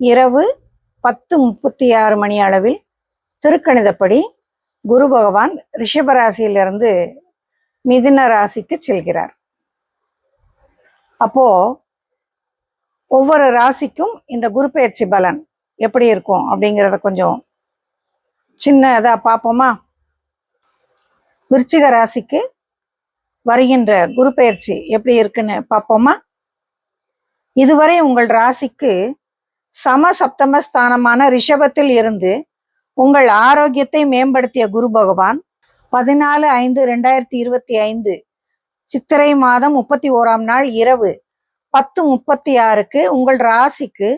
இரவு பத்து முப்பத்தி ஆறு மணி அளவில் திருக்கணிதப்படி குரு பகவான் ரிஷபராசியிலிருந்து மிதுன ராசிக்கு செல்கிறார். அப்போ ஒவ்வொரு ராசிக்கும் இந்த குரு பயிற்சி பலன் எப்படி இருக்கும் அப்படிங்கிறத கொஞ்சம் சின்னதா பார்ப்போமா? விருச்சிக ராசிக்கு வருகின்ற குரு பயிற்சி எப்படி இருக்குன்னு பார்ப்போமா? இதுவரை உங்கள் ராசிக்கு சம சப்தம ஸ்தானமான ரிஷபத்தில் இருந்து உங்கள் ஆரோக்கியத்தை மேம்படுத்திய குரு பகவான் பதினாலு ஐந்து ரெண்டாயிரத்தி இருபத்தி ஐந்து சித்திரை மாதம் முப்பத்தி ஓராம் நாள் இரவு பத்து முப்பத்தி ஆறுக்கு உங்கள் ராசிக்கு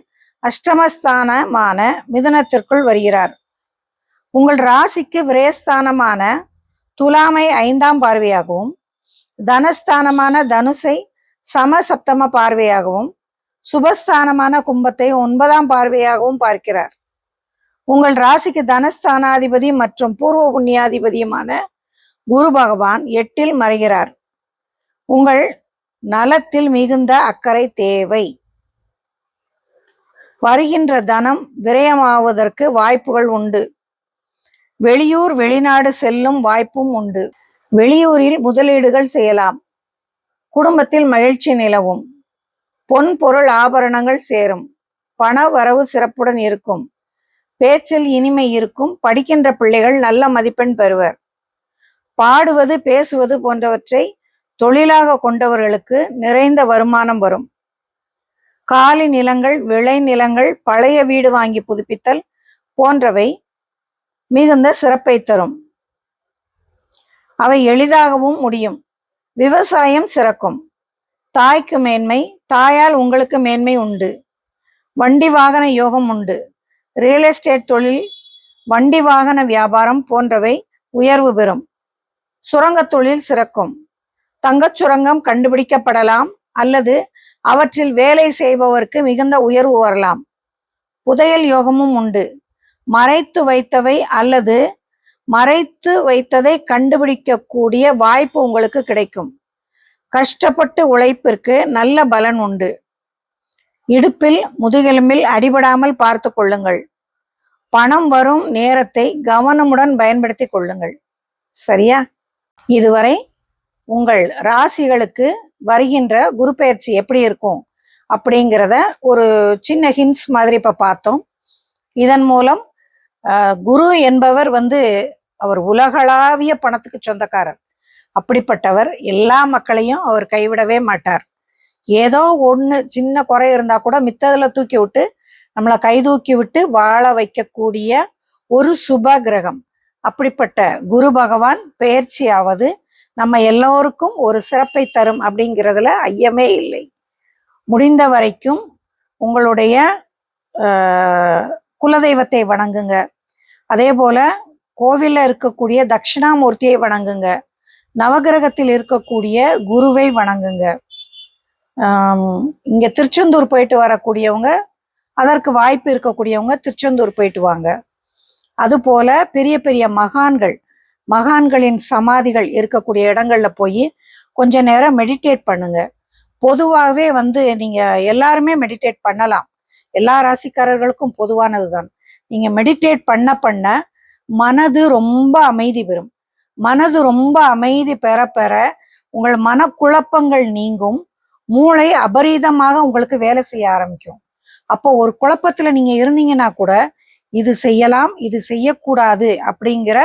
அஷ்டமஸ்தானமான மிதுனத்திற்குள் வருகிறார். உங்கள் ராசிக்கு விரயஸ்தானமான துலாமை ஐந்தாம் பார்வையாகவும் தனஸ்தானமான தனுசை சம சப்தம பார்வையாகவும் சுபஸ்தானமான கும்பத்தை ஒன்பதாம் பார்வையாகவும் பார்க்கிறார். உங்கள் ராசிக்கு தனஸ்தானாதிபதி மற்றும் பூர்வ புண்ணியாதிபதியுமான குரு பகவான் எட்டில் மறைகிறார். உங்கள் நலத்தில் மிகுந்த அக்கறை தேவை. வருகின்ற தனம் விரயமாவதற்கு வாய்ப்புகள் உண்டு. வெளியூர் வெளிநாடு செல்லும் வாய்ப்பும் உண்டு. வெளியூரில் முதலீடுகள் செய்யலாம். குடும்பத்தில் மகிழ்ச்சி நிலவும். பொன் பொருள் ஆபரணங்கள் சேரும். பண வரவு சிறப்புடன் இருக்கும். பேச்சில் இனிமை இருக்கும். படிக்கின்ற பிள்ளைகள் நல்ல மதிப்பெண் பெறுவர். பாடுவது பேசுவது போன்றவற்றை தொழிலாக கொண்டவர்களுக்கு நிறைந்த வருமானம் வரும். காலி நிலங்கள் விளை நிலங்கள் பழைய வீடு வாங்கி புதுப்பித்தல் போன்றவை மிகுந்த சிறப்பை தரும். அவை எளிதாகவும் முடியும். விவசாயம் சிறக்கும். தாய்க்கு மேன்மை தாயால் உங்களுக்கு மேன்மை உண்டு. வண்டி வாகன யோகம் உண்டு. ரியல் எஸ்டேட் தொழில் வண்டி வாகன வியாபாரம் போன்றவை உயர்வு பெறும். சுரங்கத் தொழில் சிறக்கும். தங்கச் சுரங்கம் கண்டுபிடிக்கப்படலாம் அல்லது அவற்றில் வேலை செய்பவருக்கு மிகுந்த உயர்வு வரலாம். புதையல் யோகமும் உண்டு. மறைத்து வைத்தவை அல்லது மறைத்து வைத்ததை கண்டுபிடிக்கக்கூடிய வாய்ப்பு உங்களுக்கு கிடைக்கும். கஷ்டப்பட்டு உழைப்பிற்கு நல்ல பலன் உண்டு. இடுப்பில் முதுகெலும்பில் அடிபடாமல் பார்த்து கொள்ளுங்கள். பணம் வரும் நேரத்தை கவனமுடன் பயன்படுத்தி கொள்ளுங்கள். சரியா? இதுவரை உங்கள் ராசிகளுக்கு வருகின்ற குரு பயிற்சி எப்படி இருக்கும் அப்படிங்கிறத ஒரு சின்ன ஹின்ஸ் மாதிரி இப்போ பார்த்தோம். இதன் மூலம் ஆஹ், குரு என்பவர் வந்து அவர் உலகளாவிய பணத்துக்கு சொந்தக்காரர். அப்படிப்பட்டவர் எல்லா மக்களையும் அவர் கைவிடவே மாட்டார். ஏதோ ஒன்று சின்ன குறை இருந்தா கூட மித்ததில் தூக்கி விட்டு நம்மளை கை தூக்கி விட்டு வாழ வைக்கக்கூடிய ஒரு சுப கிரகம் அப்படிப்பட்ட குரு பகவான் பெயர்ச்சியாவது நம்ம எல்லோருக்கும் ஒரு சிறப்பை தரும் அப்படிங்கிறதுல ஐயமே இல்லை. முடிந்த வரைக்கும் உங்களுடைய குலதெய்வத்தை வணங்குங்க. அதே போல கோவிலில் இருக்கக்கூடிய தட்சிணாமூர்த்தியை வணங்குங்க. நவகிரகத்தில் இருக்கக்கூடிய குருவை வணங்குங்க. ஆம், இங்க திருச்செந்தூர் போயிட்டு வரக்கூடியவங்க அதற்கு வாய்ப்பு இருக்கக்கூடியவங்க திருச்செந்தூர் போயிட்டு வாங்க. அதுபோல பெரிய பெரிய மகான்கள் மகான்களின் சமாதிகள் இருக்கக்கூடிய இடங்கள்ல போய் கொஞ்ச நேரம் மெடிடேட் பண்ணுங்க. பொதுவாகவே வந்து நீங்க எல்லாருமே மெடிடேட் பண்ணலாம். எல்லா ராசிக்காரர்களுக்கும் பொதுவானதுதான். நீங்க மெடிடேட் பண்ண பண்ண மனது ரொம்ப அமைதி பெறும். மனது ரொம்ப அமைதி பெற பெற உங்கள் மனக்குழப்பங்கள் நீங்கும். மூளை அபரீதமாக உங்களுக்கு வேலை செய்ய ஆரம்பிக்கும். அப்போ ஒரு குழப்பத்துல நீங்க இருந்தீங்கன்னா கூட இது செய்யலாம் இது செய்யக்கூடாது அப்படிங்கிற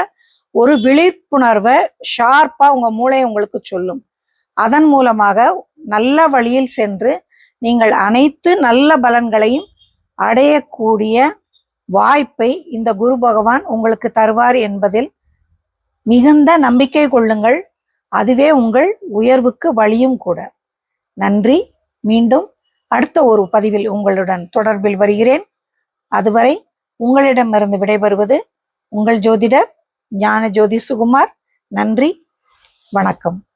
ஒரு விழிப்புணர்வை ஷார்ப்பா உங்க மூளை உங்களுக்கு சொல்லும். அதன் மூலமாக நல்ல வழியில் சென்று நீங்கள் அனைத்து நல்ல பலன்களையும் அடையக்கூடிய வாய்ப்பை இந்த குரு பகவான் உங்களுக்கு தருவார் என்பதில் மிகுந்த நம்பிக்கை கொள்ளுங்கள். அதுவே உங்கள் உயர்வுக்கு வழியும் கூட. நன்றி. மீண்டும் அடுத்த ஒரு பதிவில் உங்களுடன் தொடர்பில் வருகிறேன். அதுவரை உங்களிடமிருந்து விடைபெறுவது உங்கள் ஜோதிடர் ஞான ஜோதி சுகுமார். நன்றி. வணக்கம்.